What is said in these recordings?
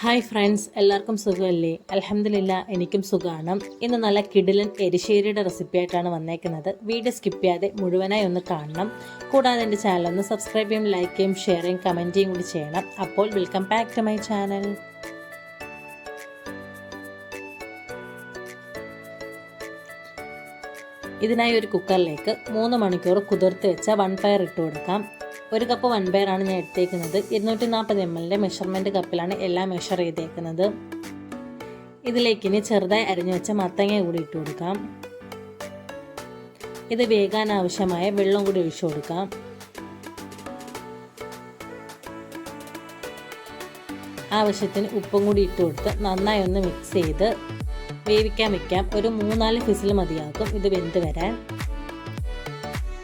Hi friends എല്ലാവർക്കും സുഖമല്ലേ? അലഹമില്ല എനിക്കും സുഖമാണ് ഇന്ന് നല്ല കിടിലൻ എരിശ്ശേരിയുടെ റെസിപ്പി ആയിട്ടാണ് വന്നേക്കുന്നത്. വീഡിയോ സ്കിപ്പ് ചെയ്യാതെ മുഴുവനായി ഒന്ന് കാണണം. കൂടാതെ എന്റെ ചാനൽ ഒന്ന് സബ്സ്ക്രൈബ് ചെയ്യും ലൈക്ക് ചെയ്യും ഷെയർ ചെയ്യും കമന്റ് ചെയ്യും കൂടി ചെയ്യണം. അപ്പോൾ welcome back to my channel ഇതിനായി ഒരു കുക്കറിലേക്ക് മൂന്ന് മണിക്കൂർ കുതിർത്ത് വെച്ച വൺ പയർ ഇട്ട് കൊടുക്കാം. ഒരു കപ്പ് വൺ പയറാണ് ഞാൻ എടുത്തേക്കുന്നത്. ഇരുന്നൂറ്റി നാൽപ്പത് എം എല്ലിന്റെ മെഷർമെന്റ് കപ്പിലാണ് എല്ലാം മെഷർ ചെയ്തേക്കുന്നത്. ഇതിലേക്ക് ഇനി ചെറുതായി അരിഞ്ഞു വെച്ച മത്തങ്ങ കൂടി ഇട്ട് കൊടുക്കാം. ഇത് വേകാൻ ആവശ്യമായ വെള്ളം കൂടി ഒഴിച്ചു കൊടുക്കാം. ആവശ്യത്തിന് ഉപ്പും കൂടി ഇട്ട് കൊടുത്ത് നന്നായി ഒന്ന് മിക്സ് ചെയ്ത് വേവിക്കാൻ വെക്കാം. ഒരു മൂന്നാൽ ഫിസിൽ മതിയാക്കും ഇത് വെന്ത് വരാൻ.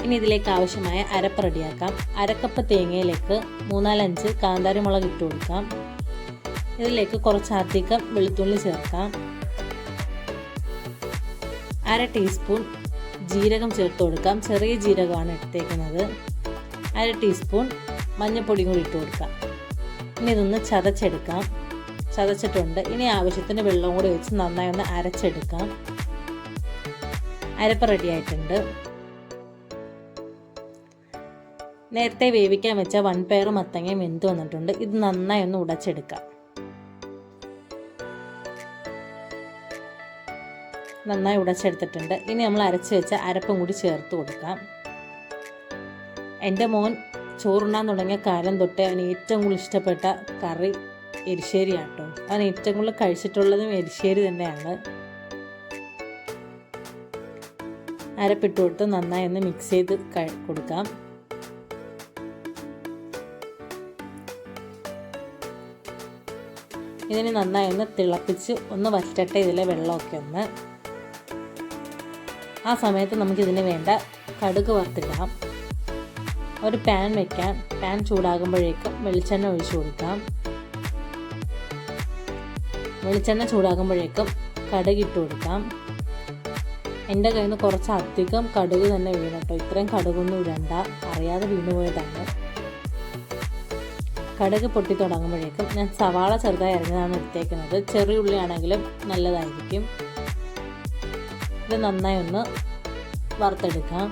ഇനി ഇതിലേക്ക് ആവശ്യമായ അരപ്പ് റെഡിയാക്കാം. അരക്കപ്പ് തേങ്ങയിലേക്ക് മൂന്നാലഞ്ച് കാന്താരി മുളക് ഇട്ട് കൊടുക്കാം. ഇതിലേക്ക് കുറച്ച് കുറച്ചധികം വെളുത്തുള്ളി ചേർക്കാം. അര ടീസ്പൂൺ ജീരകം ചേർത്ത് കൊടുക്കാം. ചെറിയ ജീരകമാണ് എടുത്തേക്കുന്നത്. അര ടീസ്പൂൺ മഞ്ഞൾപ്പൊടിയും കൂടി ഇട്ട് കൊടുക്കാം. ഇനി ഇതൊന്ന് ചതച്ചെടുക്കാം. ചതച്ചിട്ടുണ്ട്. ഇനി ആവശ്യത്തിന് വെള്ളം കൂടി വെച്ച് നന്നായി ഒന്ന് അരച്ചെടുക്കാം. അരപ്പ് റെഡി ആയിട്ടുണ്ട്. നേരത്തെ വേവിക്കാൻ വെച്ച വൺ പയർ മത്തങ്ങയും വെന്ത് വന്നിട്ടുണ്ട്. ഇത് നന്നായി ഒന്ന് ഉടച്ചെടുക്കാം. നന്നായി ഉടച്ചെടുത്തിട്ടുണ്ട്. ഇനി നമ്മൾ അരച്ച് വെച്ച അരപ്പും കൂടി ചേർത്ത് കൊടുക്കാം. എന്റെ മോൻ ചോറുണ്ണാൻ തുടങ്ങിയ കാലം തൊട്ടേ അവന് ഏറ്റവും കൂടുതൽ ഇഷ്ടപ്പെട്ട കറി എരിശ്ശേരി ആട്ടോ ഞാൻ ഏറ്റവും കൂടുതൽ കഴിച്ചിട്ടുള്ളതും എരിശ്ശേരി തന്നെയാണ്. അരപ്പിട്ട് കൊടുത്ത് നന്നായി ഒന്ന് മിക്സ് ചെയ്ത് കൊടുക്കാം. ഇതിനെ നന്നായി ഒന്ന് തിളപ്പിച്ച് ഒന്ന് വറ്റട്ടെ ഇതിലെ വെള്ളമൊക്കെ ഒന്ന് ആ സമയത്ത് നമുക്കിതിന് വേണ്ട കടുക് വറുത്തിടാം. ഒരു പാൻ വെക്കാം. പാൻ ചൂടാകുമ്പോഴേക്കും വെളിച്ചെണ്ണ ഒഴിച്ചു കൊടുക്കാം. വെളിച്ചെണ്ണ ചൂടാകുമ്പോഴേക്കും കടുക് ഇട്ട് കൊടുക്കാം. എന്റെ കയ്യിൽ നിന്ന് കുറച്ച് അധികം കടുക് തന്നെ വീണു കേട്ടോ. ഇത്രയും കടുകൊന്നും ഇടണ്ട. അറിയാതെ വീണുപോയതാണ് കടുക് പൊട്ടി തുടങ്ങുമ്പോഴേക്കും ഞാൻ സവാള ചെറുതായി അരിഞ്ഞതാണ് എടുത്തേക്കുന്നത്. ചെറിയ ഉള്ളിയാണെങ്കിലും നല്ലതായിരിക്കും. ഇത് നന്നായി ഒന്ന് വറുത്തെടുക്കാം.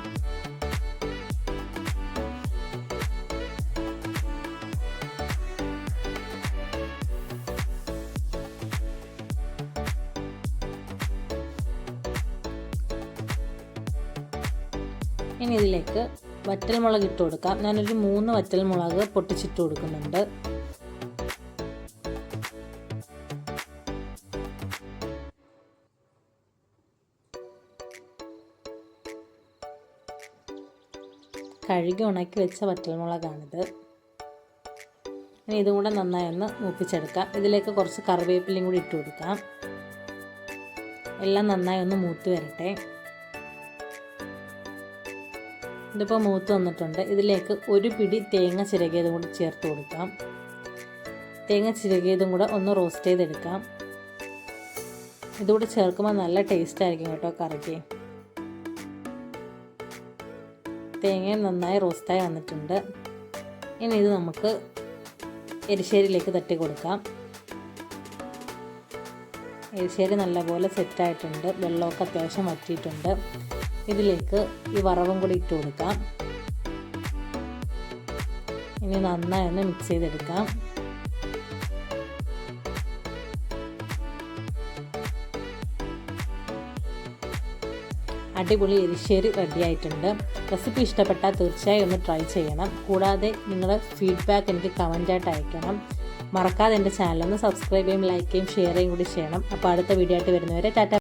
ഇനി ഇതിലേക്ക് വറ്റൽമുളക് ഇട്ട് കൊടുക്കാം. ഞാനൊരു മൂന്ന് വറ്റൽമുളക് പൊട്ടിച്ചിട്ട് കൊടുക്കുന്നുണ്ട്. കഴുകി ഉണക്കി വെച്ച വറ്റൽമുളകാണിത്. ഇനി ഇതും കൂടെ നന്നായി ഒന്ന് മൂപ്പിച്ചെടുക്കാം. ഇതിലേക്ക് കുറച്ച് കറിവേപ്പിലയും കൂടി ഇട്ട് കൊടുക്കാം. എല്ലാം നന്നായി ഒന്ന് മൂത്ത് വരട്ടെ. ഇതിപ്പോൾ മൂത്ത് വന്നിട്ടുണ്ട്. ഇതിലേക്ക് ഒരു പിടി തേങ്ങ ചിരകിയതും കൂടി ചേർത്ത് കൊടുക്കാം. തേങ്ങ ചിരകിയതും കൂടെ ഒന്ന് റോസ്റ്റ് ചെയ്തെടുക്കാം. ഇതുകൂടെ ചേർക്കുമ്പോൾ നല്ല ടേസ്റ്റ് ആയിരിക്കും കേട്ടോ കറിക്ക്. തേങ്ങയും നന്നായി റോസ്റ്റായി വന്നിട്ടുണ്ട്. ഇനി ഇത് നമുക്ക് എരിശ്ശേരിയിലേക്ക് തട്ടി കൊടുക്കാം. എരിശ്ശേരി നല്ലപോലെ സെറ്റായിട്ടുണ്ട് വെള്ളമൊക്കെ അത്യാവശ്യം വറ്റിയിട്ടുണ്ട്. ഇതിലേക്ക് ഈ വറവും കൂടി ഇട്ട് കൊടുക്കാം. ഇനി നന്നായി ഒന്ന് മിക്സ് ചെയ്തെടുക്കാം. അടിപൊളി എരിശ്ശേരി റെഡിയായിട്ടുണ്ട് റെസിപ്പി ഇഷ്ടപ്പെട്ടാൽ തീർച്ചയായും ഒന്ന് ട്രൈ ചെയ്യണം. കൂടാതെ നിങ്ങളുടെ ഫീഡ്ബാക്ക് എനിക്ക് കമന്റായിട്ട് അയക്കണം. മറക്കാതെ എന്റെ ചാനലൊന്ന് സബ്സ്ക്രൈബ് ചെയ്യും ലൈക്ക് ചെയ്യും ഷെയർ ചെയ്യും കൂടി ചെയ്യണം. അപ്പോൾ അടുത്ത വീഡിയോ ആയിട്ട് വരുന്നവരെ ടാറ്റ.